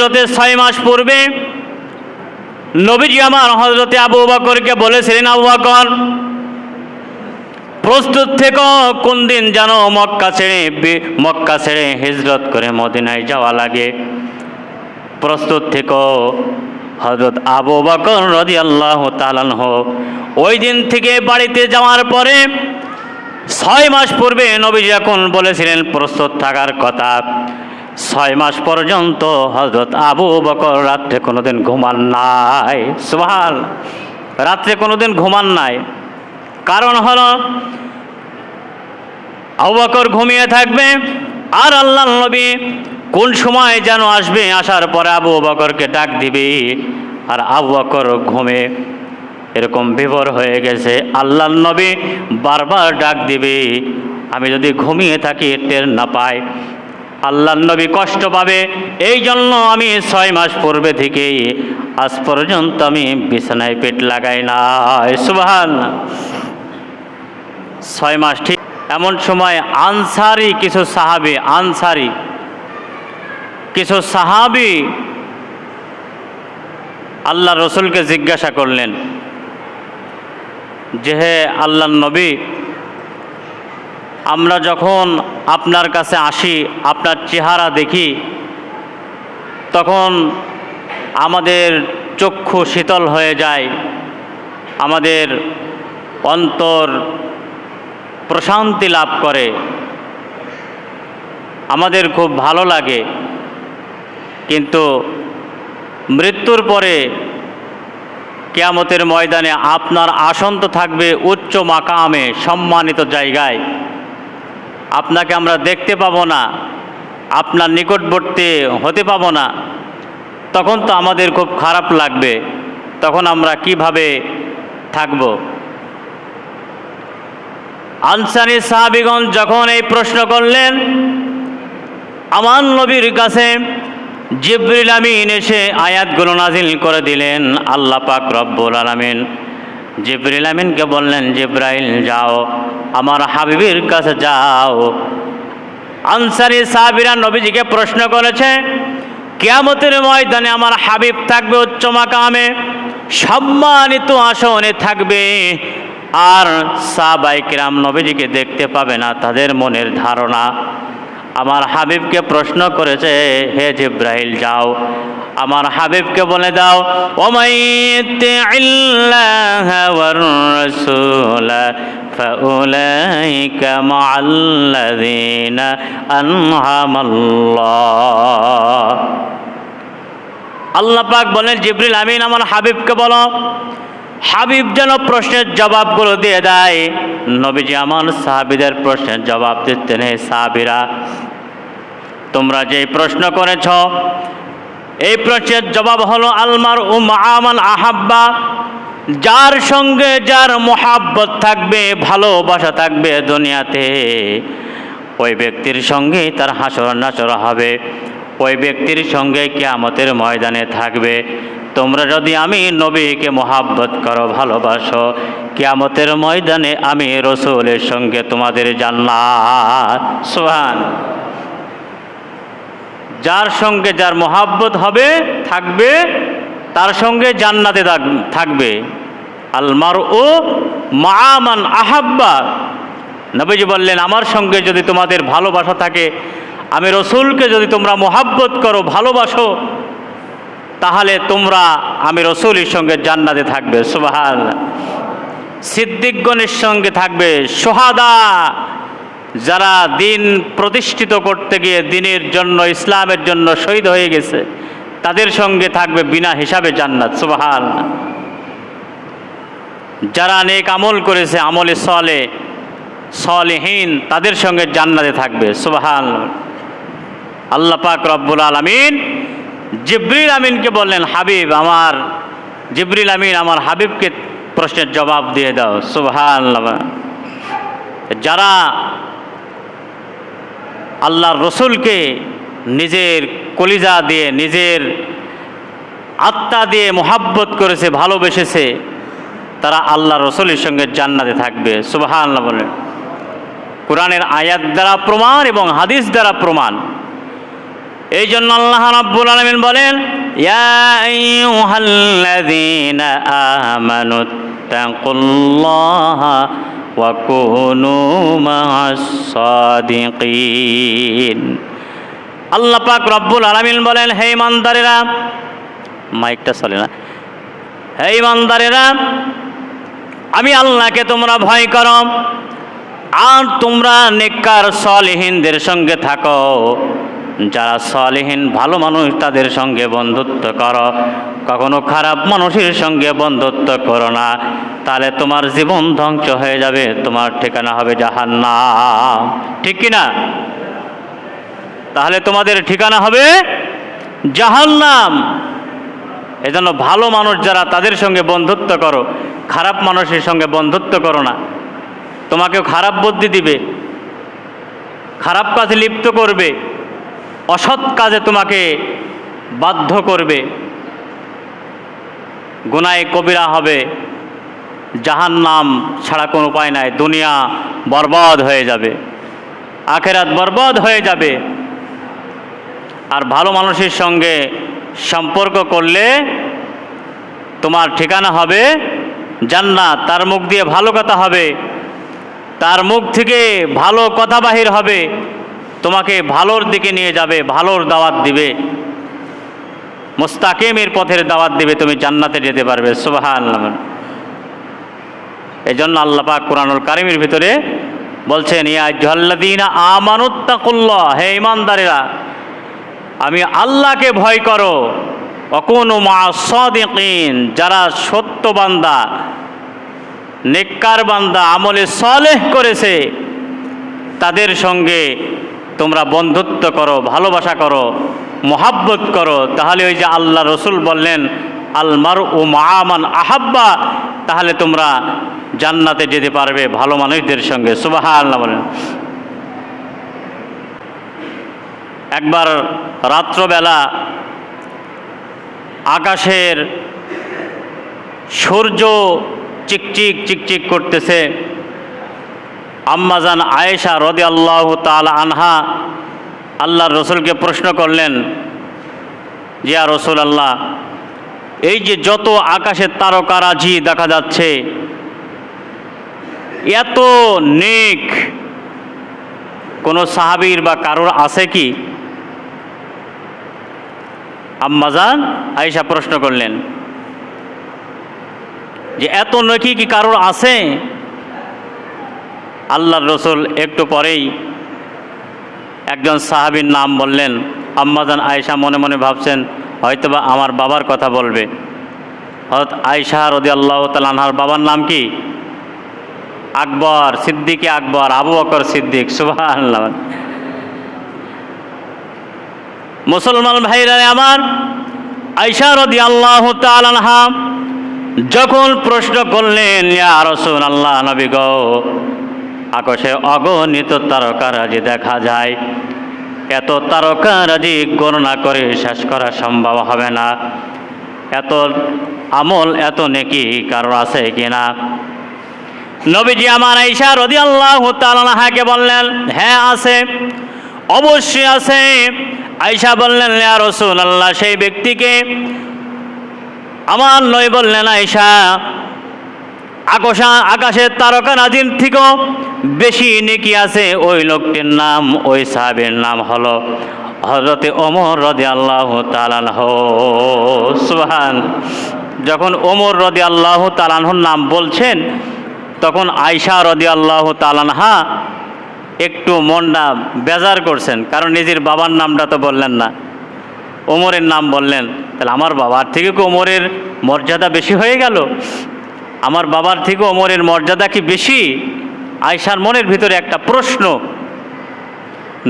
হিজরতের ছয় মাস পূর্বে নবীজি আমার হজরতে আবু বকরকে বলেছিলেন, আবু বকর, প্রস্তুত থেকে, কোন দিন যেন মক্কা ছেড়ে মক্কা ছেড়ে হিজরত করে মদিনায় যাওয়া লাগে। প্রস্তুত থেকে। হজরত আবু বকর রদি আল্লাহ তালানহ ওই দিন থেকে বাড়িতে যাওয়ার পরে ছয় মাস পূর্বে নবী যখন বলেছিলেন, প্রস্তুত থাকার কথা। ছয় মাস পর্যন্ত হজরত আবু বকর রাত্রে কোনোদিন ঘুমান নাই। সুহাল রাত্রে কোনোদিন ঘুমান নাই। কারণ হলো, আবু বকর ঘুমিয়ে থাকবে আর আল্লাহ নবী কোন সময় যেন আসবে, আসার পরে আবু বকরকে ডাক দিবে আর আবু বকর ঘুমে। এরকম বিভোর হয়ে গেছে। আল্লাহ নবী বারবার ডাক দিবে, আমি যদি ঘুমিয়ে থাকি, টের না পাই। আল্লাহ নবী কষ্ট পাবে। এই জন্য আমি ছয় মাস পূর্বে থেকেই আজ পর্যন্ত আমি বিছানায় পেট লাগাই না সুবহান। ছয় মাস ঠিক এমন সময় আনসারি কিছু সাহাবি, আনসারি কিছু সাহাবি আল্লাহ রসুলকে জিজ্ঞাসা করলেন যে হে আল্লাহ নবী আমরা যখন আপনার কাছে আসি, আপনার চেহারা দেখি, তখন আমাদের চক্ষু শীতল হয়ে যায়, আমাদের অন্তর প্রশান্তি লাভ করে, আমাদের খুব ভালো লাগে। কিন্তু মৃত্যুর পরে কেয়ামতের ময়দানে আপনার আসন তো থাকবে উচ্চ মাকামে সম্মানিত জায়গায়। আপনাকে আমরা দেখতে পাবো না, আপনার নিকটবর্তী হতে পাবো না। তখন তো আমাদের খুব খারাপ লাগবে, তখন আমরা কীভাবে থাকব? আনসারি সাহাবিগঞ্জ যখন এই প্রশ্ন করলেন, আমার নবীর কাছে জিব্রিল আমিন এসে আয়াতগুলো নাজিল করে দিলেন, আল্লাহ পাক রব্বুল আলামিন। জিব্রিল আমিনকে বললেন, জিব্রাইল, যাও। আমার হাবিবের কাছে যাও। আনসারি সাহাবিরা নবীজিকে প্রশ্ন করেছে, কেয়ামতের ময়দানে আমার হাবিব থাকবে উচ্চ মাকামে, সম্মানিত আসনে থাকবে। আর সাহবাইকিরাম নবীজিকে দেখতে পাবে না তাদের মনের ধারণা। আমার হাবিবকে প্রশ্ন করেছে, হে জিব্রাহিল যাও। আমার হাবিবকে বলে দাও ওমাইতে فأولئك مع الذين أنعم الله আল্লাহ পাক বলেন জিব্রিল আমিন আমার হাবিবকে বলো হাবিব যেন প্রশ্নের জবাবগুলো দিয়ে দেয় নবীজি আমার সাহাবিদের প্রশ্নের জবাব দিতেন হে সাহাবিরা তোমরা যে প্রশ্ন করেছ এই প্রশ্নের জবাব হলো আলমার ও মামান আহাব্বা যার সঙ্গে যার মোহাব্বত থাকবে, ভালোবাসা থাকবে দুনিয়াতে, ওই ব্যক্তির সঙ্গেই তার হাসর নাচর হবে। ওই ব্যক্তির সঙ্গে কেয়ামতের ময়দানে থাকবে। তোমরা যদি আমি নবীকে মোহাব্বত করো, ভালোবাসো, কেয়ামতের ময়দানে আমি রসুলের সঙ্গে তোমাদের জান্নাত। সোহান যার সঙ্গে যার মোহাব্বত হবে, থাকবে তার সঙ্গে জান্নাতে থাক- থাকবে। আলমার ও মামান আহাব্বা। নবীজি বললেন, আমার সঙ্গে যদি তোমাদের ভালোবাসা থাকে, আমি রসুলকে যদি তোমরা মোহাব্বত করো, ভালোবাসো, তাহলে তোমরা, আমি রসুলের সঙ্গে জান্নাতে থাকবে। সুবাহাল সিদ্দিকগণের সঙ্গে থাকবে সোহাদা, যারা দিন প্রতিষ্ঠিত করতে গিয়ে দিনের জন্য, ইসলামের জন্য শহীদ হয়ে গেছে। তাদের সঙ্গে থাকবে বিনা হিসাবে জান্নাত সুবাহাল যারা নেক আমল করেছে, আমলে সলে, সলেহীন, তাদের সঙ্গে জান্নাতে থাকবে সুবাহাল আল্লাহ পাক রব্বুল আলমিন জিব্রিল আমিনকে বললেন, হাবিব, আমার, জিব্রিল আমিন আমার হাবিবকে প্রশ্নের জবাব দিয়ে দাও সুবহান যারা আল্লাহর রসুলকে নিজের কলিজা দিয়ে, নিজের আত্মা দিয়ে মোহাব্বত করেছে, ভালোবেসেছে, তারা আল্লাহ রসুলের সঙ্গে জান্নাতে থাকবে। সুবাহান বলে কোরআনের আয়াত দ্বারা প্রমাণ এবং হাদিস দ্বারা প্রমাণ। এই জন্য আল্লাহ রাব্বুল আলামিন বলেন, ইয়া আইয়ুহাল্লাযীনা কুনু সাদিকিন আল্লাহ পাক রব্বুল আলামিন বলেন, হে ইমানদারেরা, মাইকটা চলে না। হে ইমানদারেরা, আমি আল্লাহকে তোমরা ভয় করো, আর তোমরা নেককার সলিহীনদের সঙ্গে থাকো। যারা সলিহীন, ভালো মানুষ, তাদের সঙ্গে বন্ধুত্ব করো। কখনো খারাপ মানুষের সঙ্গে বন্ধুত্ব করো না। তাহলে তোমার জীবন ধ্বংস হয়ে যাবে, তোমার ঠিকানা হবে জাহান্নাম। ঠিক কি না তাহলে তোমাদের ঠিকানা হবে জাহান্নাম। এজন্য ভালো মানুষ যারা তাদের সঙ্গে বন্ধুত্ব করো, খারাপ মানুষের সঙ্গে বন্ধুত্ব করো না। তোমাকেও খারাপ বুদ্ধি দিবে, খারাপ কাজে লিপ্ত করবে, অসৎ কাজে তোমাকে বাধ্য করবে। গুনায় কবিরা হবে জাহান নাম ছাড়া কোনো উপায় নাই, দুনিয়া বরবাদ হয়ে যাবে, আখেরাত বরবাদ হয়ে যাবে। আর ভালো মানুষের সঙ্গে সম্পর্ক করলে তোমার ঠিকানা হবে জান্নাত। তার মুখ দিয়ে ভালো কথা হবে। তার মুখ থেকে ভালো কথা বাহির হবে। তোমাকে ভালোর দিকে নিয়ে যাবে, ভালোর দাওয়াত দিবে। মোস্তাকিমের পথের দাওয়াত দিবে, তুমি জান্নাতে যেতে পারবে। সুবাহান এই জন্য আল্লাপাক কোরআনুল কারিমের ভিতরে বলছেন, ইয়া জল্লাদিনা আমানুত্তাকুল্লাহ হে ইমানদারেরা আমি আল্লাহকে ভয় করো। অকুন মা সদিকিন, যারা সত্য বান্দা, নেককার বান্দা, আমলে সলেহ করেছে, তাদের সঙ্গে তোমরা বন্ধুত্ব করো, ভালোবাসা করো, মোহাব্বত করো। তাহলে ওই যে আল্লাহ রসুল বললেন আলমার ও মামান আহাব্বা, তাহলে তোমরা জান্নাতে যেতে পারবে ভালো মানুষদের সঙ্গে। সুবাহ আল্লাহ বলেন। একবার রাত্রবেলা আকাশের সূর্য চিকচিক চিকচিক করতেছে। আম্মাজান আয়েশা রদে আল্লাহ তালা আনহা আল্লাহর রসুলকে প্রশ্ন করলেন, জিয়া রসুল আল্লাহ এই যে যত আকাশের তারকারাজি দেখা যাচ্ছে, এত নেক কোনো সাহাবীর বা কারোর আছে কি? আম্মাজান আয়েশা প্রশ্ন করলেন যে এত নকি কি কারোর আছে? আল্লাহর রসুল একটু পরেই একজন সাহাবীর নাম বললেন। আম্মাজান আয়েশা মনে মনে ভাবছেন, হয়তোবা আমার বাবার কথা বলবে। হয়ত আয়েশা রদি আল্লাহ তালানহার বাবার নাম কি? আকবর, সিদ্দিকে আকবর, আবু বকর সিদ্দিক সুবাহ মুসলমান ভাইরা আমার আইসা রদি আল্লাহ তালানহা যখন প্রশ্ন করলেন রসুল আল্লাহ নবী গো, আকাশে অগণিত তারকারাজি দেখা যায়। এত তারকারাজি গণনা করে শেষ করা সম্ভব হবে না। এত আমল, এত নেকি কারও আছে কিনা নবীজি আমার আইসা রদি আল্লাহ তালাহাকে বললেন হ্যাঁ আছে। অবশ্যই আছে। আইসা বললেন, ইয়া রসুল আল্লাহ সেই ব্যক্তিকে আমার নয় বললেন আইসা আকাশা আকাশের তারকা নাজির থেকেও বেশি নেকি আছে। ওই লোকটির নাম, ওই সাহাবের নাম হলো হজরতে ওমর রদি আল্লাহ সুহান যখন ওমর রদি আল্লাহ তালানহর নাম বলছেন, তখন আয়সা রদি আল্লাহ তালানহা একটু মনটা বেজার করছেন, কারণ নিজের বাবার নামটা তো বললেন না। ওমরের নাম বললেন, তাহলে আমার বাবার থেকে কি ওমরের মর্যাদা বেশি হয়ে গেল? আমার বাবার থেকে ওমরের মর্যাদা কি বেশি? আয়সার মনের ভিতরে একটা প্রশ্ন।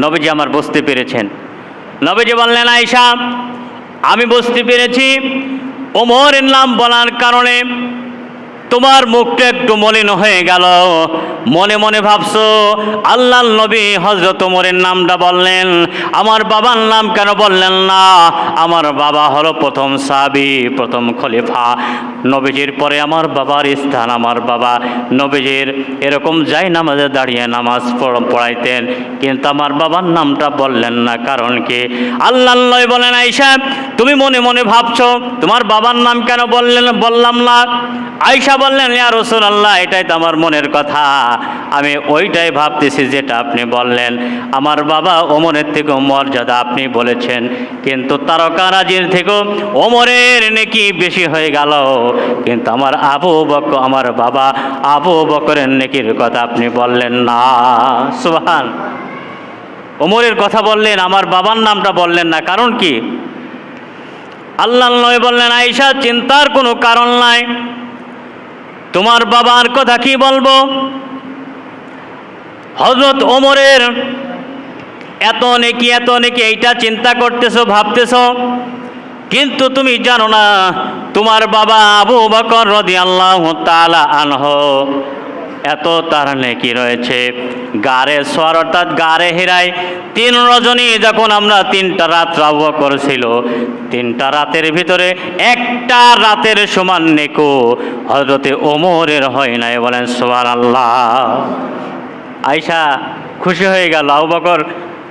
নবীজি আমার বুঝতে পেরেছেন। নবীজি বললেন আয়সা আমি বুঝতে পেরেছি, ওমরের নাম বলার কারণে তোমার মুখটা একটু মলিন হয়ে গেল। মনে মনে ভাবছ আল্লাহ নবী হজরত ওমরের নামটা বললেন। আমার বাবার নাম কেন বললেন না? আমার বাবা হলো প্রথম সাবি প্রথম খলিফা। নবীজির পরে আমার বাবার স্থান, আমার বাবা নবীজির এরকম যাই নামাজে দাঁড়িয়ে নামাজ পড়- পড়াইতেন। কিন্তু আমার বাবার নামটা বললেন না, কারণ কি? আল্লাহ নয় বলেন আইসা তুমি মনে মনে ভাবছ, তোমার বাবার নাম কেন বললেন, বললাম না? আয়সা বললেন, ইয়া রসুল আল্লাহ এটাই তো আমার মনের কথা। আমি ওইটাই ভাবতেছি যেটা আপনি বললেন। আমার বাবা ওমরের থেকেও মর্যাদা আপনি বলেছেন, কিন্তু তারকারাজির থেকেও ওমরের নেকি বেশি হয়ে গেল। কিন্তু আমার আবু বক আমার বাবা আবু বকরের নেকির কথা আপনি বললেন না। সুহান ওমরের কথা বললেন, আমার বাবার নামটা বললেন না। কারণ কি? আল্লাহ নয় বললেন, আয়েশা, চিন্তার কোনো কারণ নাই। তোমার বাবার কথা কি বলব? হজরত ওমরের এত নেকি এত নেকি, এইটা চিন্তা করতেছো, ভাবতেছো? কিন্তু তুমি জানো না, তোমার বাবা আবু বকর রদি আল্লাহ তালা আনহ এত তার নেকি রয়েছে। গারে সোয়ার অর্থাৎ গারে হেরায় তিন রজনী যখন আমরা তিনটা রাত রাব করেছিল, তিনটা রাতের ভিতরে একটা রাতের সমান নেকো। হজরতে ওমরের হয় নাই বলেন সোয়ার আল্লাহ আয়সা খুশি হয়ে গেল, আবু বকর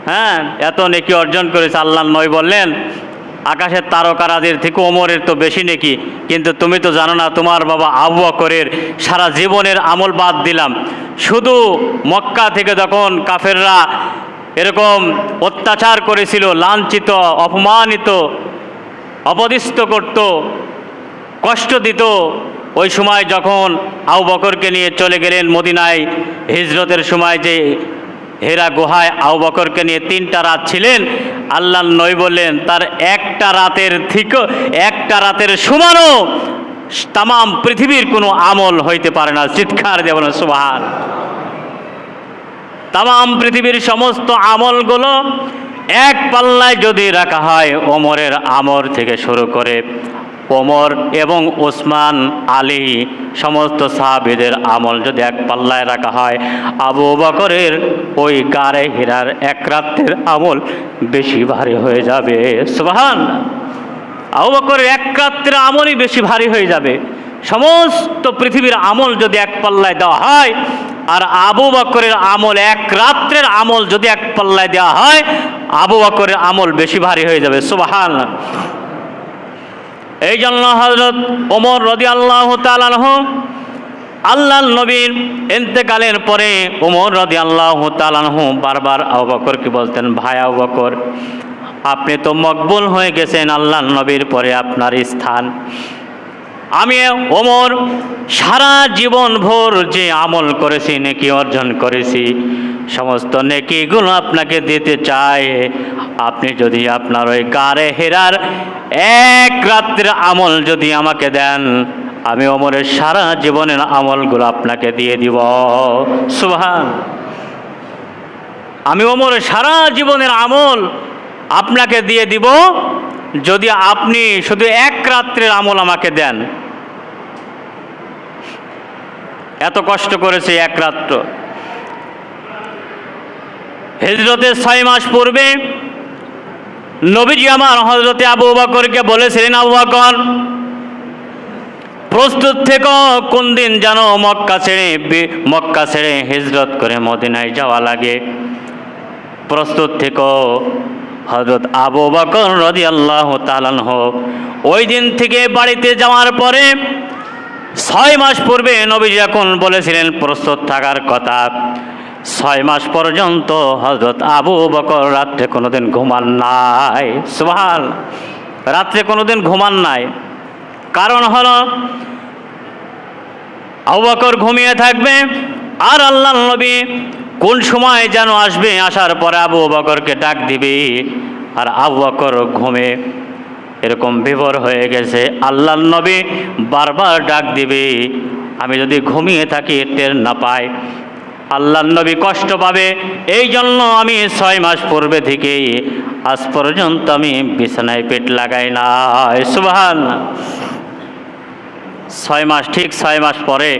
হ্যাঁ এত নেকি অর্জন করেছে, আল্লাহ নয় বললেন আকাশের তারকারাদের থেকে ওমরের তো বেশি নেকি। কিন্তু তুমি তো জানো না, তোমার বাবা আবু বকরের সারা জীবনের আমল বাদ দিলাম। শুধু মক্কা থেকে যখন কাফেররা এরকম অত্যাচার করেছিল, লাঞ্ছিত, অপমানিত অপদিস্থ করত, কষ্ট দিত, ওই সময় যখন আবু বকরকে নিয়ে চলে গেলেন মদিনায়, হিজরতের সময় যে হেরা গুহায় আবু বকরকে নিয়ে তিনটা রাত ছিলেন। আল্লাহ নই বললেন, তার একটা রাতের থেকে একটা রাতের সমানও তাম পৃথিবীর কোনো আমল হইতে পারে না। চিৎকার দেবেন সুবাহান তাম পৃথিবীর সমস্ত আমলগুলো এক পাল্লায় যদি রাখা হয়, ওমরের আমর থেকে শুরু করে ওমর এবং ওসমান আলী, সমস্ত সাহাবিদের আমল যদি এক পাল্লায় রাখা হয়, আবু বকরের ওই গারে হীরার এক রাত্রের আমল বেশি ভারী হয়ে যাবে। সুবাহান। আবু বকরের এক রাত্রের আমলই বেশি ভারী হয়ে যাবে। সমস্ত পৃথিবীর আমল যদি এক পাল্লায় দেওয়া হয়, আর আবু বকরের আমল এক রাত্রের আমল যদি এক পাল্লায় দেওয়া হয়, আবু বকরের আমল বেশি ভারী হয়ে যাবে। সুবাহান। এই জন্য হজরত ওমর রদি আল্লাহ আল্লাহ নবীর ইন্তেকালের পরে ওমর রদি আল্লাহ তালাহ বারবার আবু বকরকে বলতেন, ভাই আবু বকর, আপনি তো মকবুল হয়ে গেছেন আল্লাহ নবীর পরে আপনার স্থান। আমি ওমর সারা জীবন ভোর যে আমল করেছি, নেকি অর্জন করেছি, সমস্ত নেকিগুলো আপনাকে দিতে চাই। আপনি যদি আপনার ওই গারে হেরার এক রাত্রের আমল যদি আমাকে দেন, আমি ওমরের সারা জীবনের আমলগুলো আপনাকে দিয়ে দিব। সুভান আমি ওমরের সারা জীবনের আমল আপনাকে দিয়ে দিব, যদি আপনি শুধু এক রাত্রের আমল আমাকে দেন। এত কষ্ট করেছে এক রাত্র। হিজরতের ছয় মাস পূর্বে নবীজি আমার হজরতে আবু বকরকে বলেছিলেন, আবু বকর, প্রস্তুত থেকে, কোন দিন যেন মক্কা ছেড়ে মক্কা ছেড়ে হিজরত করে মদিনায় যাওয়া লাগে। প্রস্তুত থেকে। হজরত আবু বকর রদি আল্লাহ তালানহ ওই দিন থেকে বাড়িতে যাওয়ার পরে ছয় মাস পূর্বে নবী যখন বলেছিলেন, প্রস্তুত থাকার কথা। ছয় মাস পর্যন্ত হজরত আবু বকর রাত্রে কোনোদিন ঘুমান নাই। সুহাল রাত্রে কোনোদিন ঘুমান নাই। কারণ হলো, আবু বকর ঘুমিয়ে থাকবে আর আল্লাহ নবী কোন সময় যেন আসবে, আসার পরে আবু বকরকে ডাক দিবে আর আবু বকর ঘুমে। এরকম বিভোর হয়ে গেছে। আল্লাহ নবী বারবার ডাক দিবে, আমি যদি ঘুমিয়ে থাকি, টের না পাই। আল্লাহ নবী কষ্ট পাবে। এই জন্য আমি ছয় মাস পূর্বে থেকেই আজ পর্যন্ত আমি বিছানায় পেট লাগাই না সুবহান। ছয় মাস, ঠিক ছয় মাস পরে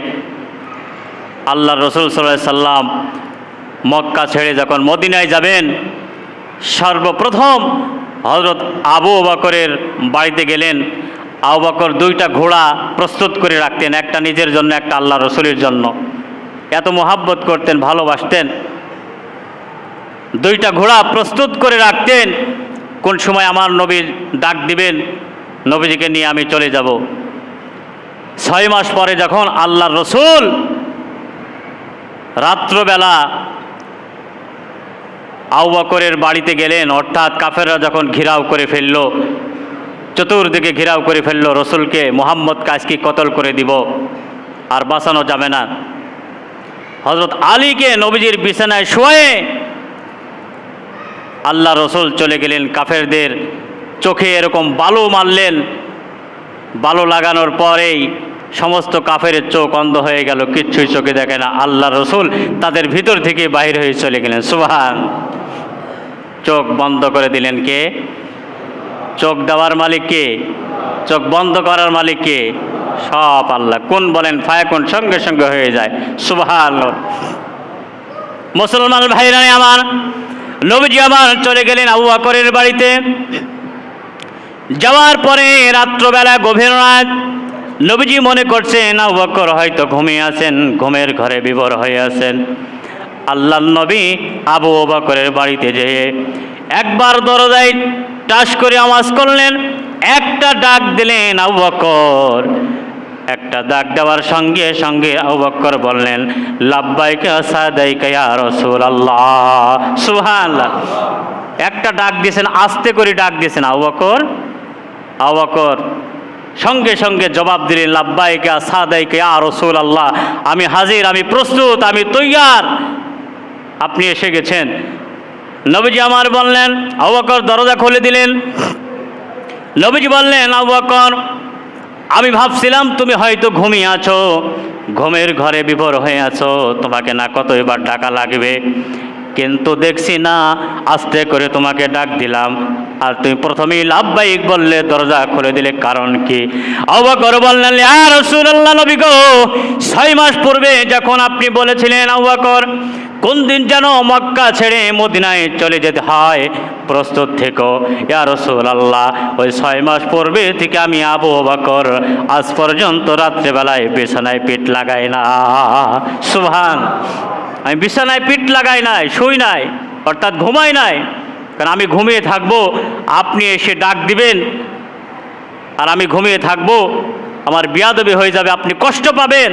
আল্লাহ রসুল সাল্লাম মক্কা ছেড়ে যখন মদিনায় যাবেন, সর্বপ্রথম হজরত আবু বকরের বাড়িতে গেলেন। আবু বকর দুইটা ঘোড়া প্রস্তুত করে রাখতেন, একটা নিজের জন্য, একটা আল্লাহ রসুলের জন্য। এত মোহাব্বত করতেন, ভালোবাসতেন। দুইটা ঘোড়া প্রস্তুত করে রাখতেন, কোন সময় আমার নবীর ডাক দিবেন, নবীজিকে নিয়ে আমি চলে যাব। ছয় মাস পরে যখন আল্লাহ রসুল রাত্রবেলা আউবাকরের বাড়িতে গেলেন, অর্থাৎ কাফেররা যখন ঘিরাও করে ফেলল, চতুর্দিকে ঘিরাও করে ফেলল, রসুলকে মোহাম্মদ কাজকি কতল করে দিব? আর বাঁচানো যাবে না। হজরত আলীকে নবীজির বিছানায় শোয়ে আল্লাহ রসুল চলে গেলেন কাফেরদের চোখে এরকম বালু মারলেন। বালু লাগানোর পরেই সমস্ত কাফের চোখ অন্ধ হয়ে গেল, কিচ্ছুই চোখে দেখে না। আল্লাহ রসুল তাদের ভিতর থেকে বাহির হয়ে চলে গেলেন। সুবহান। চোখ বন্ধ করে দিলেন কে? চোখ দেওয়ার মালিক কে? চোখ বন্ধ করার মালিক কে? সব আল্লাহ। কোন বলেন ফায়াকুন সঙ্গে সঙ্গে হয়ে যায়। সুবহান মুসলমান ভাইরা আমার, নবীজি আমার চলে গেলেন আবু আকরের বাড়িতে। যাওয়ার পরে রাত্রবেলা গভীর রাত, নবীজি মনে করছেন, আবু বকর হয়তো ঘুমিয়ে আছেন, ঘুমের ঘরে বিবর হয়ে আছেন। আল্লাহ নবী আবু বকরের বাড়িতে যেয়ে একবার দরজায় টাস করে আওয়াজ করলেন, একটা ডাক দিলেন, আবু বকর। একটা ডাক দেওয়ার সঙ্গে সঙ্গে আবু বললেন একটা ডাক দিয়েছেন, আস্তে করে ডাক দিয়েছেন আবু বকর। আবু সঙ্গে সঙ্গে জবাব দিলেন, লাব্বাইকা সাদাইকা ইয়া রাসূলুল্লাহ। আমি হাজির, আমি প্রস্তুত, আমি তৈয়ার। আপনি এসে গেছেন। নবীজি আমার বললেন, আবু বকর দরজা খুলে দিলেন। নবীজি বললেন, আবু বকর আমি ভাবছিলাম তুমি হয়তো ঘুমিয়ে আছো। ঘুমের ঘরে বিভোর হয়ে আছো। তোমাকে না কত এবার ডাকা লাগবে। কিন্তু দেখছি না, আস্তে করে তোমাকে ডাক দিলাম। আর তুমি প্রথমেই লাভবাহিক বললে, দরজা খুলে দিলে কারণ কি? অবাকর বললেন আর রসুল্লাহ নবী গো, ছয় মাস পূর্বে যখন আপনি বলেছিলেন অবাকর কোন দিন যেন মক্কা ছেড়ে মদিনায় চলে যেতে হয়? প্রস্তুত থেকো, ইয়া রসুল আল্লাহ ওই ছয় মাস পূর্বে থেকে আমি আবু বকর আজ পর্যন্ত রাত্রেবেলায় বিছানায় পিঠ লাগাই না। সুভান আমি বিছানায় পিঠ লাগাই নাই, শুই নাই, অর্থাৎ ঘুমাই নাই। কারণ আমি ঘুমিয়ে থাকব, আপনি এসে ডাক দিবেন, আর আমি ঘুমিয়ে থাকব, আমার বিয়াদবি হয়ে যাবে, আপনি কষ্ট পাবেন।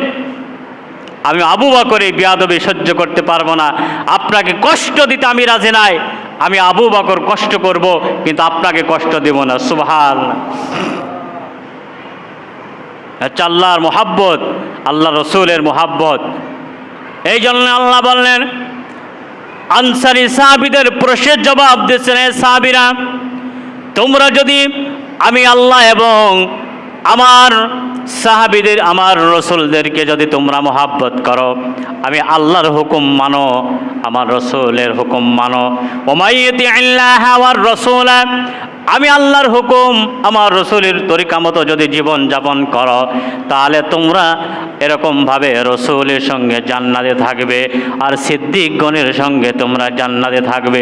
আমি আবু বকর বিয়াদবি সহ্য করতে পারব না। আপনাকে কষ্ট দিতে আমি রাজি নাই। আমি আবু বকর কষ্ট করব, কিন্তু আপনাকে কষ্ট দেব না। সুবহান। আচ্ছা আল্লাহর মোহাব্বত, আল্লাহ রসুলের মোহাব্বত। এই জন্য আল্লাহ বললেন, আনসারি সাহাবিদের প্রশ্নের জবাব দিচ্ছেন সাহাবিরা, তোমরা যদি আমি আল্লাহ এবং আমার সাহাবিদের, আমার রসুলদেরকে যদি তোমরা মোহাব্বত করো, আমি আল্লাহর হুকুম মানো, আমার রসুলের হুকুম মানো। ওমাইয়তি আল্লাহ আমার রসুল, আমি আল্লাহর হুকুম, আমার রসুলের তরিকা মতো যদি জীবন যাপন করো, তাহলে তোমরা এরকমভাবে রসুলের সঙ্গে জান্নাতে থাকবে, আর সিদ্দিকগণের সঙ্গে তোমরা জান্নাতে থাকবে।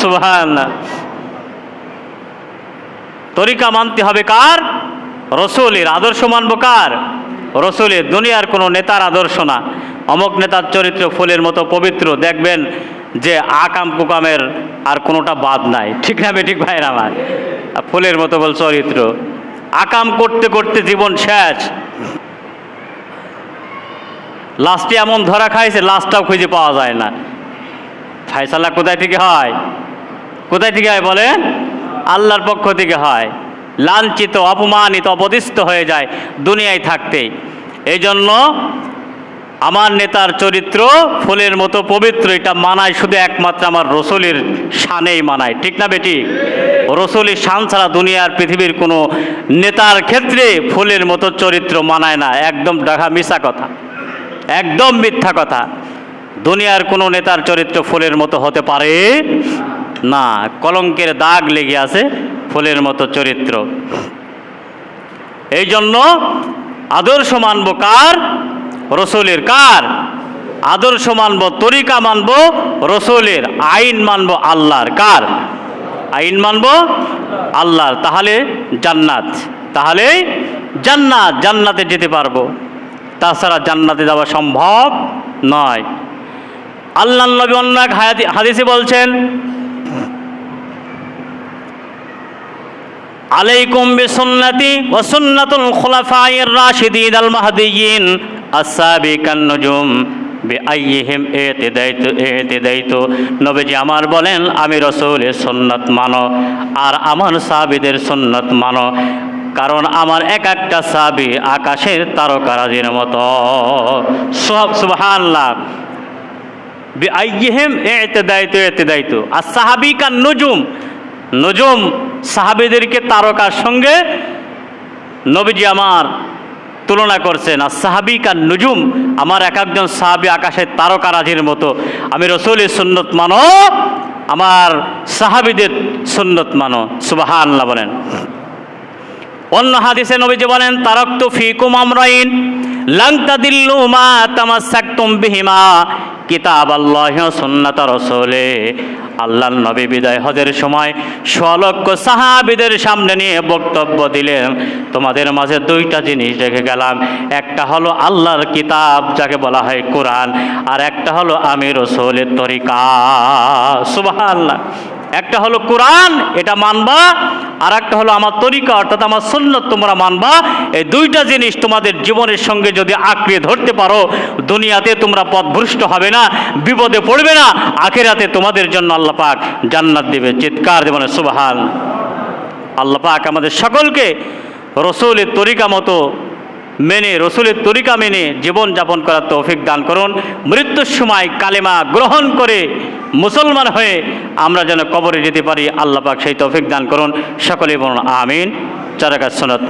সুহান তরিকা মানতে হবে কার? রসুলের আদর্শ মানব কার? রসুলের দুনিয়ার কোনো নেতার আদর্শ না। অমক নেতার চরিত্র ফুলের মতো পবিত্র। দেখবেন যে আকাম কুকামের আর কোনোটা বাদ নাই। ঠিক না বে ঠিক ভাইরা আমার ফুলের মতো বল চরিত্র। আকাম করতে করতে জীবন শেষ। লাস্টে এমন ধরা খাইছে লাস্টটাও খুঁজে পাওয়া যায় না। ফায়সালা কোথায় থেকে হয়? কোথায় থেকে হয় বলেন? আল্লাহর পক্ষ থেকে হয়। লাঞ্ছিত, অপমানিত, অপদিস্থ হয়ে যায় দুনিয়ায় থাকতেই। এই জন্য আমার নেতার চরিত্র ফুলের মতো পবিত্র, এটা মানায় শুধু একমাত্র আমার রসুলের শানেই মানায়। ঠিক না বেটি? রসুলের শান ছাড়া দুনিয়ার পৃথিবীর কোনো নেতার ক্ষেত্রে ফুলের মতো চরিত্র মানায় না। একদম দেখা মিশা কথা। একদম মিথ্যা কথা। দুনিয়ার কোনো নেতার চরিত্র ফুলের মতো হতে পারে না। কলঙ্কের দাগ লেগে আছে। ফুলের মতো চরিত্র। এই জন্য আদর্শ মানব কার? রসুলের কার? আদর্শ মানব, তরিকা মানব, রসুলের আইন মানব, আল্লাহর কার? আইন মানব, আল্লাহর। তাহলে জান্নাত। তাহলে জান্নাত, জান্নাতে যেতে পারব। তাছাড়া জান্নাতে যাওয়া সম্ভব নয়। আল্লাহ নবী অন্য এক হাদিসে বলছেন আলাইকুম বিসুন্নতি ওয়া সুন্নাতুল খুলাফায়ে রাশিদিন আল মাহদিয়িন আস-সাবিকান নুজুম বিআইয়িহিম ইতিদাইতু ইতিদাইতু। নবীজি আমার বলেন, আমি রাসূলের সুন্নাত মানো আর আমার সাহাবীদের সুন্নাত মানো। কারণ আমার এক একটা সাহাবী আকাশের তারকারাজির মতো। সুব- সুবহানাল্লাহ। বিআইয়িহিম ইতিদাইতু ইতিদাইতু। আর নুজুম নজুম সাহাবিদেরকে তারকার সঙ্গে নবীজি আমার তুলনা করছেন। আর সাহাবিকা নজুম আমার এক একজন সাহাবি আকাশের তারকারাজির মতো। আমি রসুলের সুন্নত মানো, আমার সাহাবিদের সুন্নত মানো। সুবাহ আল্লাহ বলেন। অন্য হাদিসে নবীজি বলেন তারক তো ফিকুম আমরাইন। লাং তাদিল্লু মা তামাসসাকতুম বিহিমা, কিতাব আল্লাহ সুন্নাত রাসূলে। আল্লাহর নবী বিদায় হজের সময় স্বলক্ষ সাহাবিদের সামনে নিয়ে বক্তব্য দিলেন। তোমাদের মাঝে দুইটা জিনিস রেখে গেলাম। একটা হলো আল্লাহর কিতাব, যাকে বলা হয় কোরআন, আর একটা হলো আমি রসুলের তরিকা। সুবহানাল্লাহ। একটা হলো কোরআন, এটা মানবা আর একটা হলো আমার তরিকা, অর্থাৎ আমার সুন্নত তোমরা মানবা। এই দুইটা জিনিস তোমাদের জীবনের সঙ্গে যদি আঁকড়ে ধরতে পারো, দুনিয়াতে তোমরা পথভ্রষ্ট হবে না, বিপদে পড়বে না, আখেরাতে তোমাদের জন্য আল্লাহ পাক জান্নাত দেবে। চিৎকার দেবে সুবাহান। আল্লাহ পাক আমাদের সকলকে রসুলের তরিকা মতো মেনে, রসুলের তরিকা মেনে জীবন যাপন করার তৌফিক দান করুন। মৃত্যুর সময় কালেমা গ্রহণ করে মুসলমান হয়ে আমরা যেন কবরে যেতে পারি, আল্লাহ পাক সেই তৌফিক দান করুন। সকলেই বলুন, আমিন। চারাকাত সনদ